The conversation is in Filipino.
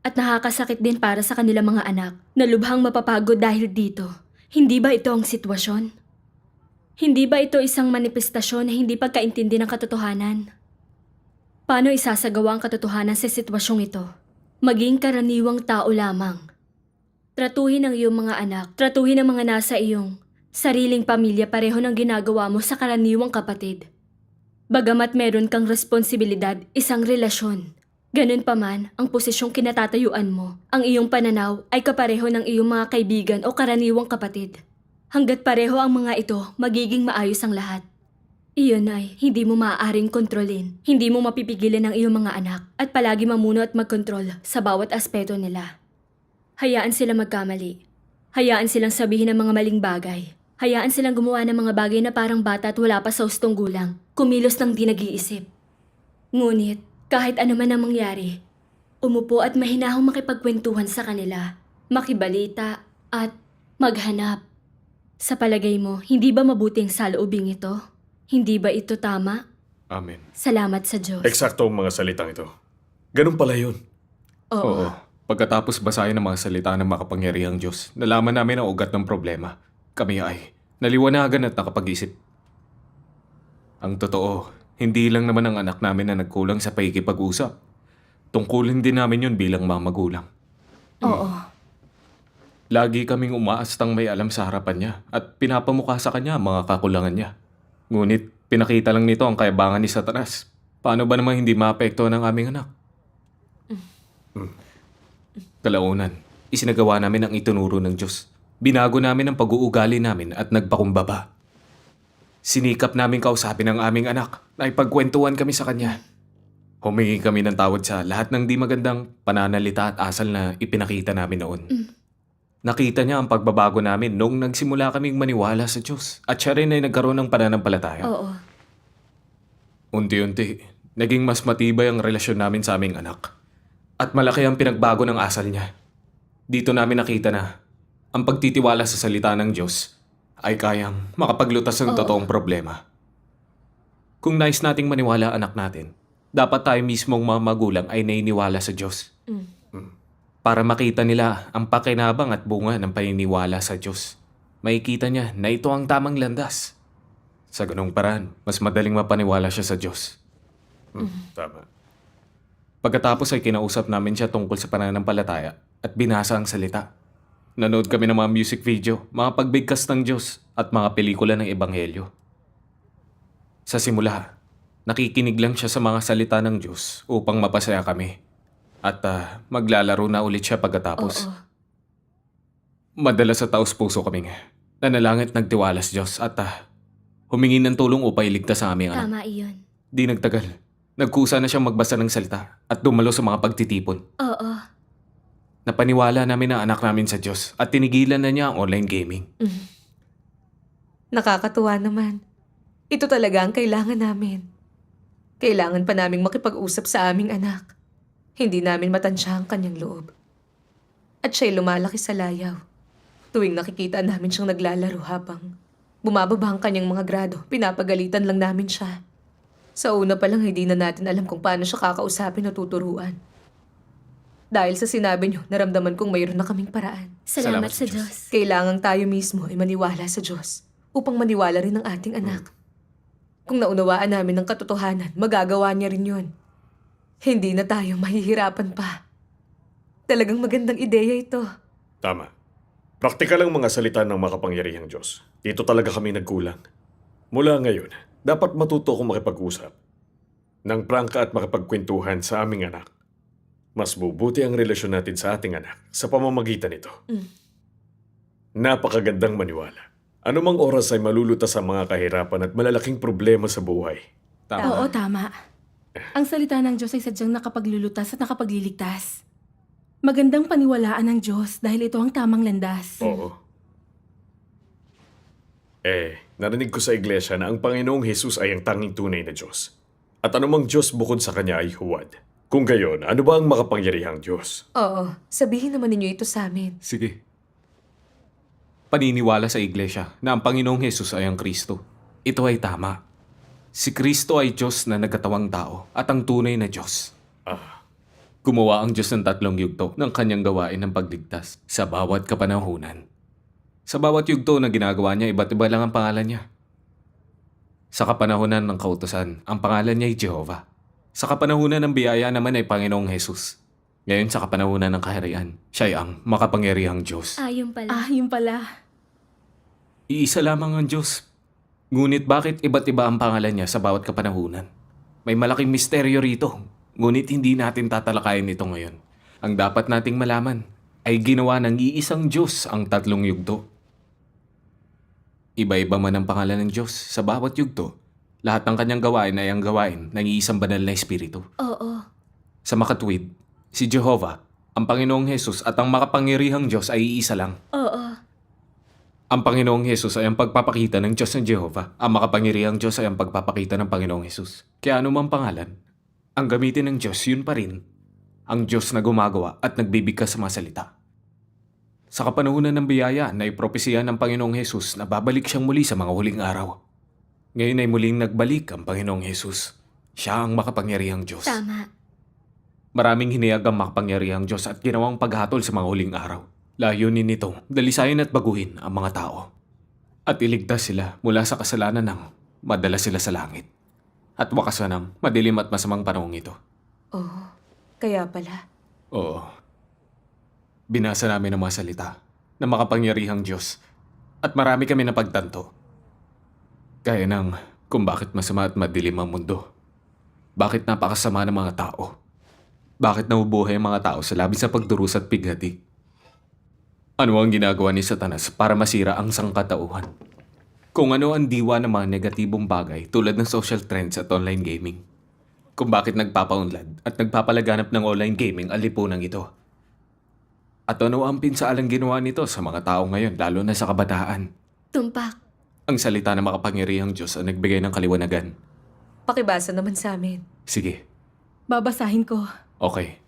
At nakakasakit din para sa kanilang mga anak na lubhang mapapagod dahil dito. Hindi ba ito ang sitwasyon? Hindi ba ito isang manifestasyon na hindi pagkaintindi ng katotohanan? Paano isasagawa ang katotohanan sa sitwasyong ito? Maging karaniwang tao lamang. Tratuhin ang iyong mga anak, tratuhin ang mga nasa iyong sariling pamilya pareho ng ginagawa mo sa karaniwang kapatid. Bagamat meron kang responsibilidad, isang relasyon. Ganun pa man, ang posisyong kinatatayuan mo, ang iyong pananaw ay kapareho ng iyong mga kaibigan o karaniwang kapatid. Hanggat pareho ang mga ito, magiging maayos ang lahat. Iyon ay hindi mo maaaring kontrolin, hindi mo mapipigilan ang iyong mga anak at palagi mamuno at magkontrol sa bawat aspeto nila. Hayaan sila magkamali. Hayaan silang sabihin ng mga maling bagay. Hayaan silang gumawa ng mga bagay na parang bata at wala pa sa ustong gulang. Kumilos ng di nag-iisip. Ngunit, kahit ano man ang mangyari, umupo at mahinahong makipagkwentuhan sa kanila, makibalita, at maghanap. Sa palagay mo, hindi ba mabuting saloobing ito? Hindi ba ito tama? Amen. Salamat sa Diyos. Eksakto ang mga salitang ito. Ganun pala yun. Oo. Oo. Pagkatapos basahin ng mga salita ng makapangyarihang Diyos, nalaman namin ang ugat ng problema. Kami ay naliwanagan at nakapag-isip. Ang totoo, hindi lang naman ang anak namin na nagkulang sa pakikipag-usap. Tungkulin din namin yun bilang mga magulang. Oo. Lagi kaming umaastang may alam sa harapan niya at pinapamukha sa kanya ang mga kakulangan niya. Ngunit pinakita lang nito ang kayabangan ni Satanas. Paano ba naman hindi maapektuhan ang aming anak? Kalaunan, isinagawa namin ang itunuro ng Diyos. Binago namin ang pag-uugali namin at nagpakumbaba. Sinikap namin kausapin ang aming anak na ipagkwentuhan kami sa kanya. Humingi kami ng tawad sa lahat ng di magandang pananalita at asal na ipinakita namin noon. Nakita niya ang pagbabago namin noong nagsimula kaming maniwala sa Diyos at siya rin ay nagkaroon ng pananampalataya. Oo. Unti-unti, naging mas matibay ang relasyon namin sa aming anak. At malaki ang pinagbago ng asal niya. Dito namin nakita na ang pagtitiwala sa salita ng Diyos ay kayang makapaglutas ng Oo. totoong problema. Kung nais nating maniwala anak natin, dapat tayo mismong mga magulang ay nainiwala sa Diyos. Mm. Para makita nila ang pakinabang at bunga ng paniniwala sa Diyos. Makikita niya na ito ang tamang landas. Sa ganong paraan, mas madaling mapaniwala siya sa Diyos. Tama. Pagkatapos ay kinausap namin siya tungkol sa pananampalataya at binasa ang salita. Nanood kami ng mga music video, mga pagbigkas ng Diyos at mga pelikula ng Ebanghelyo. Sa simula, nakikinig lang siya sa mga salita ng Diyos upang mapasaya kami. At ah, maglalaro na ulit siya pagkatapos. Oo. Madalas sa taos puso kaming nanalangit nagtiwala sa Diyos at ah, humingi ng tulong upang iligtas sa aming anak. Tama iyon. Di nagtagal. Nagkusa na siyang magbasa ng salita at dumalo sa mga pagtitipon. Oo. Napaniwala namin ang anak namin sa Diyos at tinigilan na niya ang online gaming. Mm. Nakakatuwa naman. Ito talaga ang kailangan namin. Kailangan pa naming makipag-usap sa aming anak. Hindi namin matansya ang kanyang loob. At siya'y lumalaki sa layaw. Tuwing nakikita namin siyang naglalaro habang bumababa ang kanyang mga grado, pinapagalitan lang namin siya. Sa una pa lang hindi na natin alam kung paano siya kakausapin o tuturuan. Dahil sa sinabi niyo, naramdaman kong mayroon na kaming paraan. Salamat, Salamat sa sa Diyos. Kailangang tayo mismo ay maniwala sa Diyos upang maniwala rin ang ating anak. Kung naunawaan namin ang katotohanan, magagawa niya rin yun. Hindi na tayo mahihirapan pa. Talagang magandang ideya ito. Tama. Praktikal ang mga salita ng makapangyarihang Diyos. Dito talaga kami nagkulang. Mula ngayon, dapat matuto akong makipag-usap. Nang prangka at makipagkwentuhan sa aming anak. Mas bubuti ang relasyon natin sa ating anak sa pamamagitan nito. Napakagandang maniwala. Anumang oras ay malulutas ang mga kahirapan at malalaking problema sa buhay. Tama. Oo, tama. Ang salita ng Diyos ay sadyang nakapaglulutas at nakapagliligtas. Magandang paniwalaan ng Diyos dahil ito ang tamang landas. Oo. Eh, narinig ko sa iglesia na ang Panginoong Jesus ay ang tanging tunay na Diyos. At anumang Diyos bukod sa Kanya ay huwad. Kung gayon, ano ba ang makapangyarihang Diyos? Oo, sabihin naman ninyo ito sa amin. Sige. Paniniwala sa iglesia na ang Panginoong Hesus ay ang Kristo. Ito ay tama. Si Kristo ay Diyos na nagkatawang tao at ang tunay na Diyos. Ah, Gumawa ang Diyos ng tatlong yugto ng kanyang gawain ng pagligtas sa bawat kapanahunan. Sa bawat yugto na ginagawa niya, iba't iba lang ang pangalan niya. Sa kapanahunan ng kautosan, ang pangalan niya ay Jehovah. Sa kapanahunan ng biyaya naman ay Panginoong Jesus. Ngayon sa kapanahunan ng kaharian, siya ay ang makapangyarihang Diyos. Ayun pala. Ah, yun pala. Iisa lamang ang Diyos. Ngunit bakit iba't iba ang pangalan niya sa bawat kapanahunan? May malaking misteryo rito, ngunit hindi natin tatalakayin ito ngayon. Ang dapat nating malaman ay ginawa ng iisang Diyos ang tatlong yugto. Iba-iba man ang pangalan ng Diyos sa bawat yugto, lahat ng kanyang gawain ay ang gawain ng iisang banal na espiritu. Oo. Sa makatwid, si Jehovah, ang Panginoong Hesus at ang makapangyarihang Diyos ay iisa lang. Oo. Ang Panginoong Hesus ay ang pagpapakita ng Diyos ng Jehovah. Ang makapangyarihang Diyos ay ang pagpapakita ng Panginoong Hesus. Kaya anumang pangalan, ang gamitin ng Diyos yun pa rin. Ang Diyos na gumagawa at nagbibigkas sa mga salita. Sa kapanahunan ng biyaya na ipropesiya ng Panginoong Hesus na babalik siyang muli sa mga huling araw. Ngayon ay muling nagbalik ang Panginoong Hesus. Siya ang makapangyarihang Diyos. Tama. Maraming hiniyag ang makapangyarihang Diyos at ginawang paghatol sa mga huling araw. Layunin nito, dalisayin at baguhin ang mga tao. At iligtas sila mula sa kasalanan ng madala sila sa langit. At wakasan ng madilim at masamang panahong ito. Oh, kaya pala. Oo. Binasa namin ang mga salita ng makapangyarihang Diyos at marami kami na pagtanto. Kaya ng kung bakit masama at madilim ang mundo. Bakit napakasama ng mga tao. Bakit nabubuhay ang mga tao sa labis na pagdurusa at pighati. Ano ang ginagawa ni Satanas para masira ang sangkatauhan? Kung ano ang diwa ng mga negatibong bagay tulad ng social trends at online gaming. Kung bakit nagpapaunlad at nagpapalaganap ng online gaming ang lipunan ito. At ano ang pinsaalang ginawa nito sa mga tao ngayon lalo na sa kabataan. Tumpak. Ang salita ng makapangyarihang Diyos ang nagbigay ng kaliwanagan. Pakibasa naman sa amin. Sige, Babasahin ko. okay.